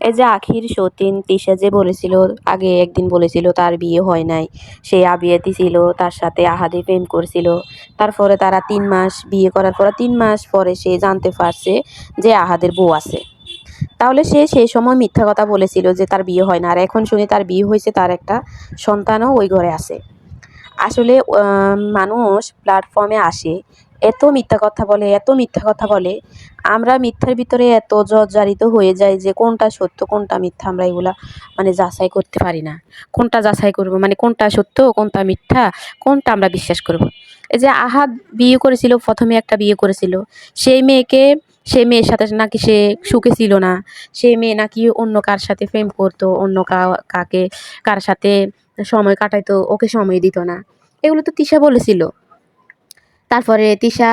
এই যে আখির সতীন তিশা যে বলেছিল, আগে একদিন বলেছিল তার বিয়ে হয় নাই। সে আবিয়াতি ছিল তার সাথে আহাদে প্রেম করছিল। তারপরে তারা তিন মাস বিয়ে করার পর তিন মাস পরে সে জানতে পারছে যে আহাদের বউ আছে। তাহলে সে সেই সময় মিথ্যা কথা বলেছিল যে তার বিয়ে হয় না। আর এখন শুনে তার বিয়ে হয়েছে, তার একটা সন্তানও ওই ঘরে আছে। আসলে মানুষ প্ল্যাটফর্মে আসে। এত মিথ্যা কথা বলে, এত মিথ্যা কথা বলে, আমরা মিথ্যার ভিতরে এত জর্জারিত হয়ে যাই যে কোনটা সত্য, কোনটা মিথ্যা আমরা এগুলা মানে যাচাই করতে পারি না। কোনটা যাচাই করব? মানে কোনটা সত্য, কোনটা মিথ্যা, কোনটা আমরা বিশ্বাস করব? এই যে আহাদ বিয়ে করেছিল, প্রথমে একটা বিয়ে করেছিল, সেই মেয়েকে সে মেয়ের সাথে নাকি সে সুখে ছিল না সে মেয়ে নাকি অন্য কার সাথে প্রেম করতো, অন্য কাকে, কার সাথে সময় কাটাইতো, ওকে সময় দিত না। এগুলো তো তিশা বলেছিল। তারপরে তিশা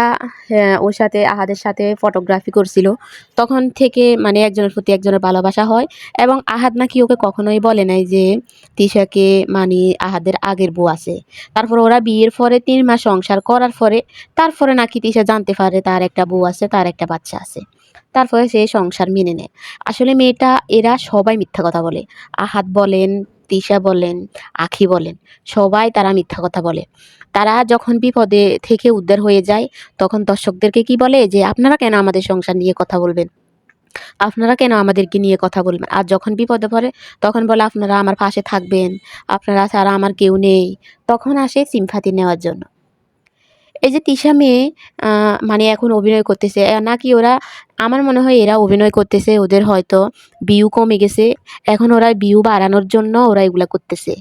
হ্যাঁ, ওর সাথে আহাদের সাথে ফটোগ্রাফি করছিল। তখন থেকে মানে একজনের প্রতি একজনের ভালোবাসা হয় এবং আহাদ নাকি ওকে কখনোই বলে নাই যে তিশাকে মানে আহাদের আগের বউ আছে। তারপর ওরা বিয়ের পরে তিন মাস সংসার করার পরে তারপরে নাকি তিশা জানতে পারে তার একটা বউ আছে তার একটা বাচ্চা আছে। তারপরে সে সংসার মেনে নেয়। আসলে মেয়েটা এরা সবাই মিথ্যা কথা বলে। আহাদ বলেন তিশা বলেন আখি বলেন সবাই তারা মিথ্যা কথা বলে। তারা যখন বিপদে থেকে উদ্ধার হয়ে যায়, তখন দর্শকদেরকে কি বলে? যে, আপনারা কেন আমাদের সংসার নিয়ে কথা বলবেন? আপনারা কেন আমাদেরকে নিয়ে কথা বলবেন? আর যখন বিপদে পড়ে, তখন বলে, আপনারা আমার পাশে থাকবেন। আপনারা ছাড়া আমার কেউ নেই। তখন আসে সিম্ফাতি নেওয়ার জন্য। এই যে তিশা মেয়ে মানে এখন অভিনয় করতেছে নাকি ওরা, আমার মনে হয় এরা অভিনয় করতেছে, ওদের হয়তো বিউ কমে গেছে, এখন ওরা বিউ বাড়ানোর জন্য ওরা এগুলা করতেছে।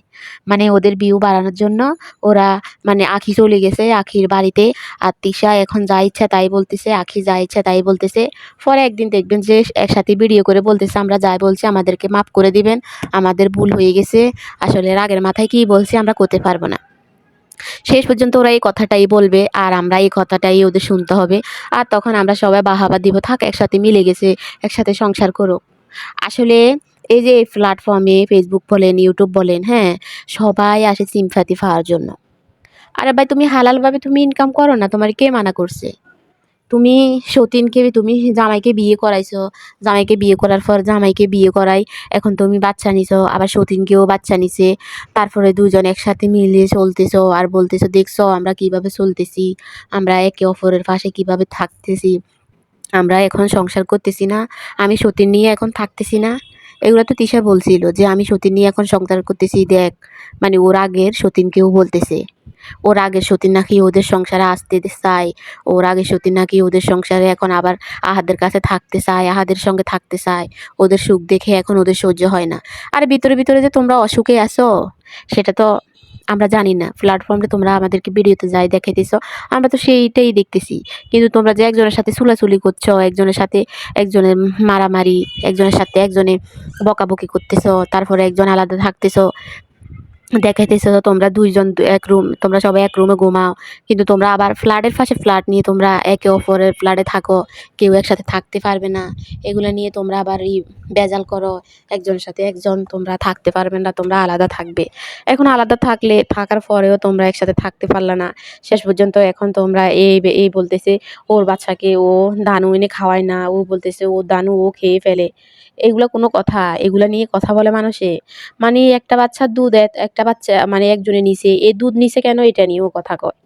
মানে ওদের বিউ বাড়ানোর জন্য ওরা মানে আখি চলে গেছে, আখির বাড়িতে, আর তিশা এখন যা ইচ্ছা তাই বলতেছে, আখি যা ইচ্ছা তাই বলতেছে। পরে একদিন দেখবেন যে একসাথে ভিডিও করে বলতেছে, আমরা যাই বলছি আমাদেরকে মাফ করে দিবেন, আমাদের ভুল হয়ে গেছে, আসলে রাগের মাথায় কী বলছি আমরা করতে পারব না। শেষ পর্যন্ত ওরা এই কথাটাই বলবে, আর আমরা এই কথাটাই ওদের শুনতে হবে। আর তখন আমরা সবাই বাহাবা দিব, থাক, একসাথে মিলে গেছে, একসাথে সংসার করো আসলে এই যে প্ল্যাটফর্মে ফেসবুক বলেন ইউটিউব বলেন হ্যাঁ সবাই আসে সিম্পাতি পাওয়ার জন্য। আরে ভাই, তুমি হালালভাবে তুমি ইনকাম করো না, তোমার কে মানা করছে? তুমি সতীনকে, তুমি জামাইকে বিয়ে করাইছো। জামাইকে বিয়ে করার পর জামাইকে বিয়ে করাই, এখন তুমি বাচ্চা নিছো, আবার সতীনকেও বাচ্চা নিছে। তারপরে দুজন একসাথে মিলিয়ে চলতেছো আর বলতেছো, দেখছ আমরা কীভাবে চলতেছি? আমরা একে অপরের পাশে কীভাবে থাকতেছি? আমরা এখন সংসার করতেছি না। আমি সতীন নিয়ে এখন থাকতেছি না। এগুলো তো তিশা বলছিল যে, আমি সতীন নিয়ে এখন সংসার করতেছি, দেখ মানে ওর আগের সতীনকেও বলতেছে। ওর আগের সতীন নাকি ওদের সংসারে আসতে চায়, ওর আগের সতীন নাকি ওদের সংসারে এখন আবার আহাদের কাছে থাকতে চায়, আহাদের সঙ্গে থাকতে চায়। ওদের সুখ দেখে এখন ওদের সহ্য হয় না। আর ভিতরে ভিতরে যে তোমরা অসুখে আসো সেটা তো আমরা জানি না। প্ল্যাটফর্মে তোমরা আমাদেরকে ভিডিওতে যাই দেখাইতেছ, আমরা তো সেইটাই দেখতেছি। কিন্তু তোমরা যে একজনের সাথে চুলাচুলি করছ, একজনের সাথে একজনের মারামারি, একজনের সাথে একজনে বকাবকি করতেছ, তারপরে একজন আলাদা থাকতেছ দেখাইতেছো তোমরা দুইজন এক রুম তোমরা সবাই এক রুমে ঘুমাও। কিন্তু তোমরা আবার ফ্ল্যাটের পাশে ফ্ল্যাট নিয়ে তোমরা একে অপরের ফ্ল্যাটে থাকো। কেউ একসাথে থাকতে পারবে না। এগুলো নিয়ে তোমরা আবার বেজাল করো। একজনের সাথে একজন তোমরা থাকতে পারবে না, তোমরা আলাদা থাকবে। এখন আলাদা থাকলে, থাকার পরেও তোমরা একসাথে থাকতে পারলে না। শেষ পর্যন্ত এখন তোমরা এই এই বলতেছে, ওর বাচ্চাকে ও দানু এনে খাওয়ায় না। ও বলতেছে, ও দানু ও খেয়ে ফেলে। এগুলো কোনো কথা, এগুলো নিয়ে কথা বলে মানুষে? মানে একটা বাচ্চার দুধ একটা বাচ্চা মানে একজনে নিছে এই দুধ নিছে কেন? এটা নিয়েও কথা কয়।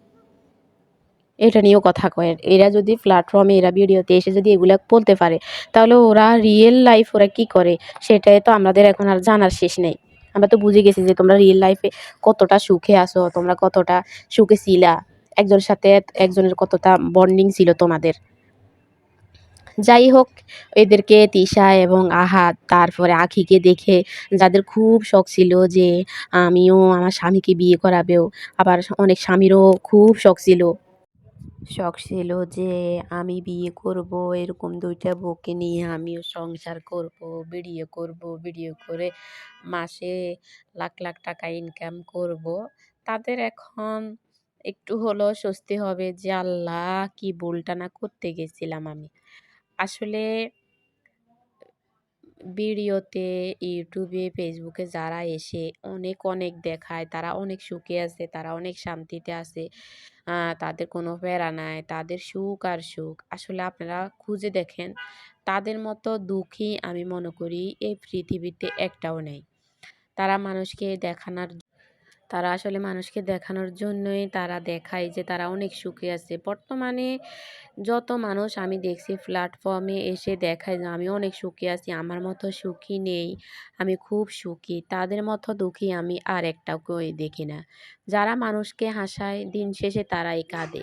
এটা নিয়েও কথা কয়। এরা যদি প্ল্যাটফর্মে এরা ভিডিওতে এসে যদি এগুলো বলতে পারে, তাহলে ওরা রিয়েল লাইফ ওরা কী করে? সেটাই তো আমাদের এখন আর জানার শেষ নেই। আমরা তো বুঝে গেছি যে তোমরা রিয়েল লাইফে কতটা সুখে আসো তোমরা কতটা সুখে ছিলা। একজনের সাথে একজনের কতটা বন্ডিং ছিল তোমাদের। যাই হোক, এদেরকে তিশা এবং আহাদ তারপরে আখিকে দেখে যাদের খুব শখ ছিল যে আমিও আমার স্বামীকে বিয়ে করাবেও, আবার অনেক স্বামীরও খুব শখ ছিল। শখ ছিল যে আমি বিয়ে করব, এরকম দুইটা বউকে নিয়ে আমিও সংসার করব, ভিডিও করব, ভিডিও করে মাসে লাখ লাখ টাকা ইনকাম করব। তাদের এখন একটু হলেও স্বস্তি হবে যে আল্লাহ কি ভুলটা না করতে গেছিলাম আমি। আসলে ভিডিওতে, ইউটিউবে, ফেসবুকে যারা এসে অনেক অনেক দেখায়, তারা অনেক সুখে আছে, তারা অনেক শান্তিতে আছে তাদের কোনো প্যারা নাই, তাদের সুখ আর সুখ। আসলে আপনারা খুঁজে দেখেন, তাদের মতো দুঃখী আমি মনে করি এই পৃথিবীতে একটাও নেই। তারা মানুষকে দেখানোর তারা আসলে মানুষকে দেখানোর জন্যই তারা দেখায় যে তারা অনেক সুখে আছে। বর্তমানে যত মানুষ আমি দেখছি প্ল্যাটফর্মে এসে দেখায় যে আমি অনেক সুখী আছি, আমার মতো সুখী নেই, আমি খুব সুখী, তাদের মতো দুঃখী আমি আর একটাকেও দেখি না। যারা মানুষকে হাসায়, দিন শেষে তারাই কাঁদে।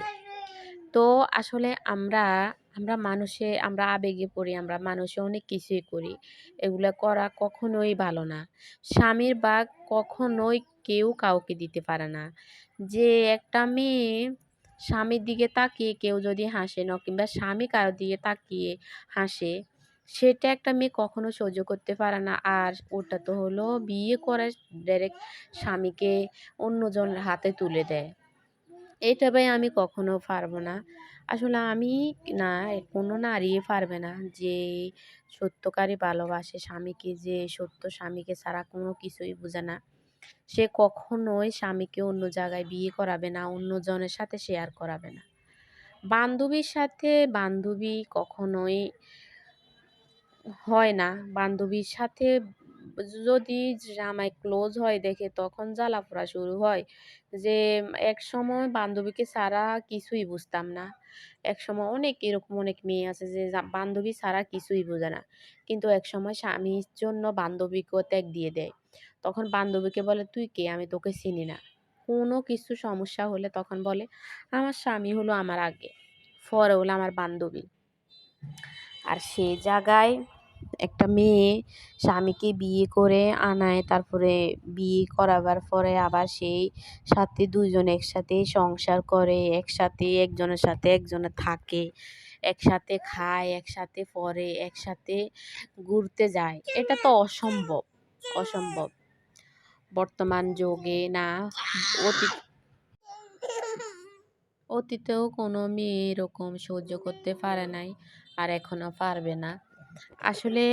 তো আসলে আমরা আমরা মানুষে, আমরা আবেগে পড়ি, আমরা মানুষে অনেক কিছুই করি। এগুলো করা কখনোই ভালো না। স্বামীর বাঘ কখনোই কেউ কাউকে দিতে পারে না। যে একটা মেয়ে স্বামীর দিকে তাকিয়ে কেউ যদি হাসে, না কিংবা স্বামী কারোর দিকে তাকিয়ে হাসে, সেটা একটা মেয়ে কখনো সহ্য করতে পারে না। আর ওটা তো হলো বিয়ে করে ডাইরেক্ট স্বামীকে অন্যজনের হাতে তুলে দেয়। এটা ভাই আমি কখনো পারব না। আসলে আমি না কোনো নারী পারবে না যে, সত্যকারী ভালোবাসে স্বামীকে যে, সত্য স্বামীকে ছাড়া কোনো কিছুই বোঝে না। সে কখনোই স্বামীকে অন্য জায়গায় বিয়ে করাবে না, অন্য জনের সাথে শেয়ার করাবে না। বান্ধবীর সাথে বান্ধবী কখনোই হয় না। বান্ধবীর সাথে যদি জামাই ক্লোজ হয় দেখে তখন জ্বালাপোড়া শুরু হয়। যে, এক সময় বান্ধবীকে ছাড়া কিছুই বুঝতাম না। এক সময় অনেক এরকম অনেক মেয়ে আছে যে বান্ধবী ছাড়া কিছুই বোঝে না। কিন্তু এক সময় স্বামীর জন্য বান্ধবীকেও ত্যাগ দিয়ে দেয়। তখন বান্ধবীকে বলে, তুই কে? আমি তোকে চিনি না। কোনো কিছু সমস্যা হলে তখন বলে, আমার স্বামী হলো আমার আগে ফরে হলো আমার বান্ধবী। আর সেই জায়গায় একটা মেয়ে, স্বামীকে বিয়ে করে আনায়, তারপরে বিয়ে করাবার পরে আবার সেই সাথে দুজন একসাথে সংসার করে, একসাথে একজনের সাথে একজনে থাকে, একসাথে খায়, একসাথে পরে একসাথে ঘুরতে যায়। এটা তো অসম্ভব অসম্ভব। বর্তমান যুগে না অতীত অতীতেও কোনো মেয়ে এরকম সহ্য করতে পারে নাই, আর এখনও পারবে না। আসলে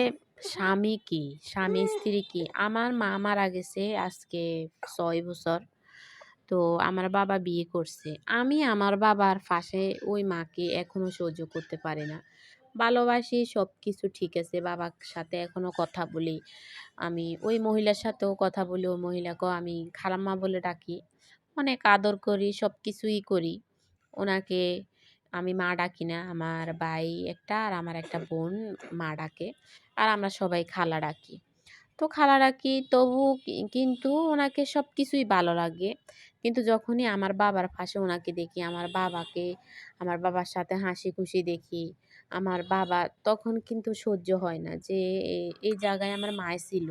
স্বামী কি? স্বামী স্ত্রী কি? আমার মা মারা গেছে আজকে ছয় বছর। তো আমার বাবা বিয়ে করছে। আমি আমার বাবার পাশে ওই মাকে এখনও সহ্য করতে পারি না। ভালোবাসি সব কিছু ঠিক আছে, বাবার সাথে এখনও কথা বলি। আমি ওই মহিলার সাথেও কথা বলি, ওই মহিলাকেও আমি খালাম্মা বলে ডাকি। অনেক আদর করি সব কিছুই করি। ওনাকে আমি মা ডাকি না, আমার ভাই একটা আর আমার একটা বোন মা ডাকে আর আমরা সবাই খালা ডাকি। তো খালা ডাকি তবু কিন্তু ওনাকে সব কিছুই ভালো লাগে। কিন্তু যখনই আমার বাবার পাশে ওনাকে দেখি, আমার বাবাকে, আমার বাবার সাথে হাসি খুশি দেখি, আমার বাবা, তখন কিন্তু সহ্য হয় না যে এই জায়গায় আমার মায় ছিল।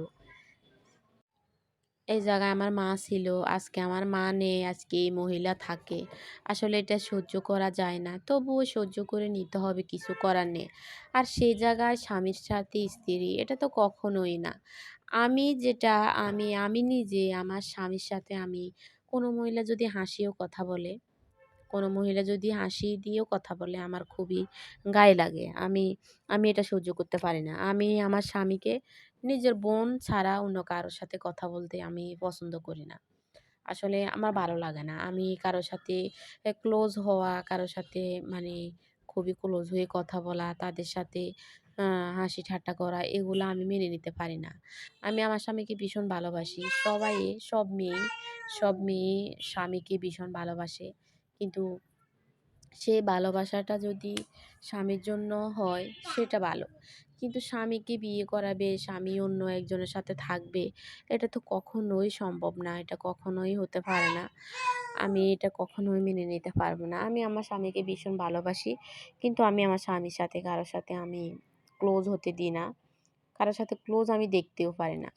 এই জায়গায় আমার মা ছিল, আজকে আমার মা নেই, আজকে এই মহিলা থাকে। আসলে এটা সহ্য করা যায় না। তবুও সহ্য করে নিতে হবে কিছু করার নেই। আর সেই জায়গায় স্বামীর সাথে স্ত্রী, এটা তো কখনোই না। আমি যেটা, আমি আমি নিজে, আমার স্বামীর সাথে আমি, কোনো মহিলা যদি হাসিও কথা বলে, কোনো মহিলা যদি হাসি দিয়েও কথা বলে, আমার খুবই গায়ে লাগে। আমি আমি এটা সহ্য করতে পারি না। আমি আমার স্বামীকে নিজের বোন ছাড়া অন্য কারোর সাথে কথা বলতে আমি পছন্দ করি না। আসলে আমার ভালো লাগে না। আমি কারোর সাথে ক্লোজ হওয়া, কারোর সাথে মানে খুবই ক্লোজ হয়ে কথা বলা, তাদের সাথে হাসি ঠাট্টা করা, এগুলো আমি মেনে নিতে পারি না। আমি আমার স্বামীকে ভীষণ ভালোবাসি। সবাই, সব মেয়ে সব মেয়ে স্বামীকে ভীষণ ভালোবাসে। কিন্তু সেই ভালোবাসাটা যদি স্বামীর জন্য হয়, সেটা ভালো। কিন্তু স্বামীকে বিয়ে করাবে, স্বামী অন্য একজনের সাথে থাকবে, এটা তো কখনোই সম্ভব না, এটা কখনোই হতে পারে না। আমি এটা কখনোই মেনে নিতে পারব না। আমি আমার স্বামীকে ভীষণ ভালোবাসি, কিন্তু আমি আমার স্বামীর সাথে কারোর সাথে আমি ক্লোজ হতে দিই না। কারোর সাথে ক্লোজ আমি দেখতেও পারি না।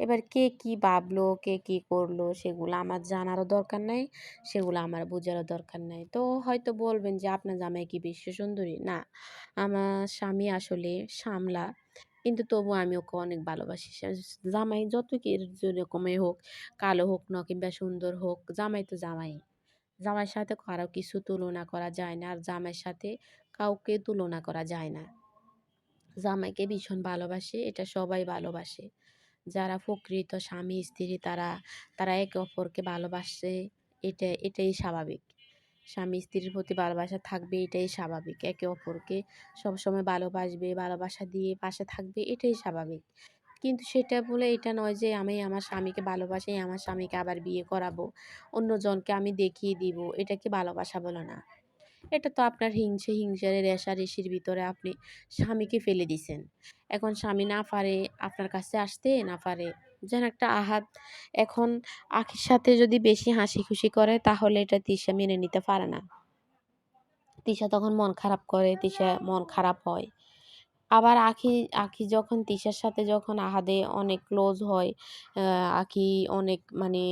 এবার কে কি ভাবলো, কে কি করল, সেগুলো আমার জানারও দরকার নাই, সেগুলো আমার বোঝারও দরকার নাই। তো হয়তো বলবেন যে, আপনার জামাই কি বিশ্ব সুন্দরী? না, আমার স্বামী আসলে সামলা কিন্তু তবু আমি ওকে অনেক ভালোবাসি। জামাই যত কি যেরকমই হোক, কালো হোক না কিংবা সুন্দর হোক, জামাই তো জামাই। জামাইয়ের সাথে কারও কিছু তুলনা করা যায় না, আর জামাইয়ের সাথে কাউকে তুলনা করা যায় না। জামাইকে ভীষণ ভালোবাসে, এটা সবাই ভালোবাসে। যারা প্রকৃত স্বামী, স্ত্রী তারা তারা একে অপরকে ভালোবাসে, এটা, এটাই স্বাভাবিক। স্বামী, স্ত্রীর প্রতি ভালোবাসা থাকবে, এটাই স্বাভাবিক। একে অপরকে সবসময় ভালোবাসবে, ভালোবাসা দিয়ে পাশে থাকবে, এটাই স্বাভাবিক। কিন্তু সেটা বলে এটা নয় যে আমি আমার স্বামীকে ভালোবাসি, আমার স্বামীকে আবার বিয়ে করাবো, অন্যজনকে আমি দেখিয়ে দিব এটা কি ভালোবাসা বলে না। এটা তো আপনার হিংসে হিংসারে রেশারেশির ভিতরে আপনি স্বামীকে ফেলে দিছেন। এখন স্বামী না পারে আপনার কাছে আসতে, না পারে। যেন একটা আহাত। এখন আখির সাথে যদি বেশি হাসি খুশি করে, তাহলে এটা তিশা মেনে নিতে পারে না। তিশা তখন মন খারাপ করে তৃষা মন খারাপ হয়। আবার আখি আখি যখন তিশার সাথে যখন আহাদে অনেক ক্লোজ হয় আখি অনেক মানে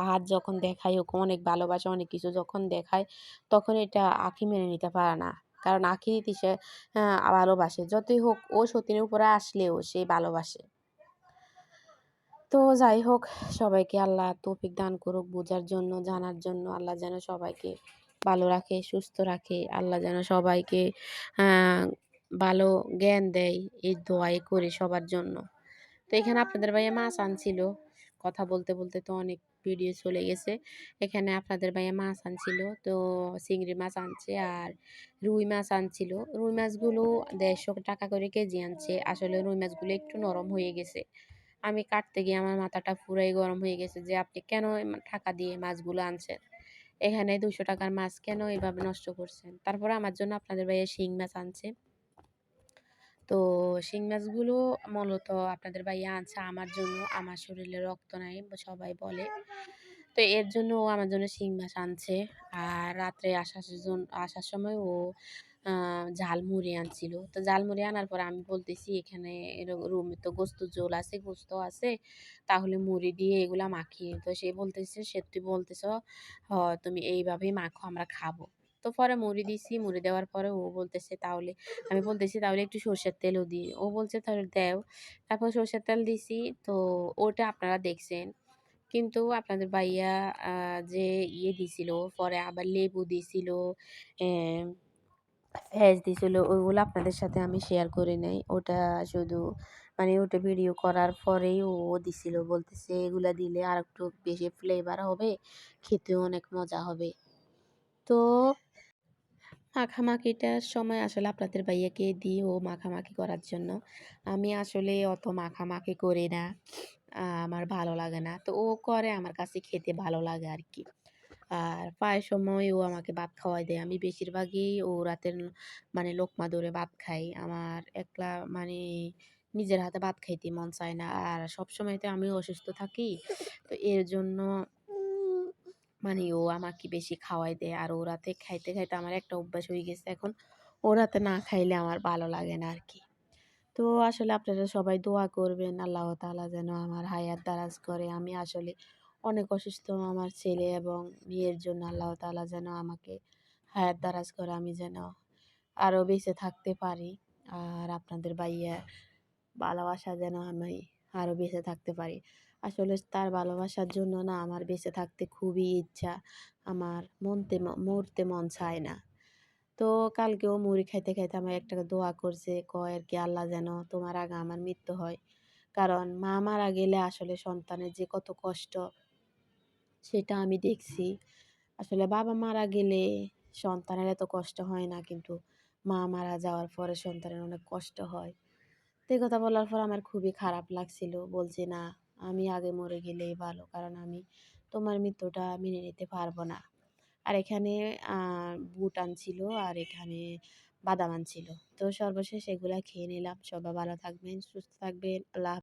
আহাদ যখন দেখায়, ওকে অনেক ভালোবাসে, অনেক কিছু যখন দেখায়, তখন এটা আখি মেনে নিতে পারে না। কারণ আখি তিশা ভালোবাসে। যতই হোক, ও সতীনের উপরে আসলেও সে ভালোবাসে। তো যাই হোক, সবাইকে আল্লাহ তৌফিক দান করুক বোঝার জন্য, জানার জন্য। আল্লাহ যেন সবাইকে ভালো রাখে, সুস্থ রাখে। আল্লাহ যেন সবাইকে ভালো জ্ঞান দেয় এই দোয়াই করে সবার জন্য। তো এখানে আপনাদের ভাইয়া মাছ আনছিল। কথা বলতে বলতে তো অনেক ভিডিও চলে গেছে। এখানে আপনাদের ভাইয়া মাছ আনছিল। তো চিংড়ি মাছ আনছে আর রুই মাছ আনছিল। রুই মাছগুলো দেড়শো টাকা করে কেজি আনছে। আসলে রুই মাছগুলো একটু নরম হয়ে গেছে। আমি কাটতে গিয়ে আমার মাথাটা পুরাই গরম হয়ে গেছে যে আপনি কেন টাকা দিয়ে মাছগুলো আনছেন? এখানে দুশো টাকার মাছ কেন এভাবে নষ্ট করছেন? তারপরে আমার জন্য আপনাদের ভাইয়া শিং মাছ আনছে। তো শিং মাছগুলো মূলত আপনাদের ভাইয়া আনছে আমার জন্য। আমার শরীরে রক্ত নাই, সবাই বলে। তো এর জন্য ও আমার জন্য শিং মাছ আনছে। আর রাত্রে আসার জন্য আসার সময় ও ঝালমুড়ি আনছিল। তো ঝালমুড়ি আনার পর আমি বলতেছি, এখানে রুমে তো গোস্ত জোল আছে, গোস্ত আছে। তাহলে মুড়ি দিয়ে এগুলা মাখিয়ে তো সে বলতেছে, সে, তুই বলতেছ তুমি এইভাবেই মাখো, আমরা খাব। তো পরে মুড়ি দিছি, মুড়ি দেওয়ার পরে ও বলতেছে, তাহলে, আমি বলতেছি, তাহলে একটু সর্ষের তেলও দিই। ও বলছে, তাহলে দেও। তারপর সর্ষের তেল দিছি, তো ওটা আপনারা দেখছেন। কিন্তু আপনাদের ভাইয়া যে ইয়ে দিছিল, পরে আবার লেবু দিছিল ভেজ দিছিল, ওইগুলো আপনাদের সাথে আমি শেয়ার করি নাই। ওটা শুধু মানে ওটা ভিডিও করার পরেই ও দিছিল, বলতেছে, এগুলা দিলে আর একটু বেশি ফ্লেভার হবে, খেতেও অনেক মজা হবে। তো মাখামাখিটার সময় আসলে আপনাদের ভাইয়াকে দিই ও মাখামাখি করার জন্য। আমি আসলে অত মাখামাখি করি না। আমার ভালো লাগে না। তো ও করে আমার কাছে খেতে ভালো লাগে আর কি আর প্রায় সময় ও আমাকে ভাত খাওয়াই দেয়। আমি বেশিরভাগই ও রাতের মানে লোকমা ধরে ভাত খাই। আমার একলা মানে নিজের হাতে ভাত খাইতে মন চায় না। আর সবসময় তো আমি অসুস্থ থাকি। তো এর জন্য মানে ও আমাকে বেশি খাওয়াই দেয় আর ও রাতে খাইতে খাইতে আমার একটা অভ্যাস হয়ে গেছে এখন। ও রাতে না খাইলে আমার ভালো লাগে না আর কি তো আসলে আপনারা সবাই দোয়া করবেন, আল্লাহ তালা যেন আমার হায়াত দারাজ করে। আমি আসলে অনেক অসুস্থ আমার ছেলে এবং মেয়ের জন্য আল্লাহ তালা যেন আমাকে হায়াত দারাজ করে, আমি যেন আরও বেঁচে থাকতে পারি। আর আপনাদের ভাইয়া ভালোবাসা যেন আমি আরও বেঁচে থাকতে পারি। আসলে তার ভালোবাসার জন্য না আমার বেঁচে থাকতে খুবই ইচ্ছা। আমার মনতে মরতে মন চায় না। তো কালকেও মুড়ি খাইতে খাইতে আমার একটা দোয়া করছে, কয় আর কি, আল্লাহ যেন তোমার আগে আমার মৃত্যু হয়। কারণ মা মারা গেলে আসলে সন্তানের যে কত কষ্ট, সেটা আমি দেখছি। আসলে বাবা মারা গেলে সন্তানের এত কষ্ট হয় না, কিন্তু মা মারা যাওয়ার পরে সন্তানের অনেক কষ্ট হয়। তো কথা বলার পর আমার খুবই খারাপ লাগছিল। বলছে, না আমি আগে মরে গেলেই ভালো। কারণ আমি তোমার মৃত্যুটা মেনে নিতে পারব না। আর এখানে বুট আনছিল আর এখানে বাদাম আনছিল। তো সর্বশেষ এগুলা খেয়ে নিলাম। সবাই ভালো থাকবেন, সুস্থ থাকবেন। আল্লাহ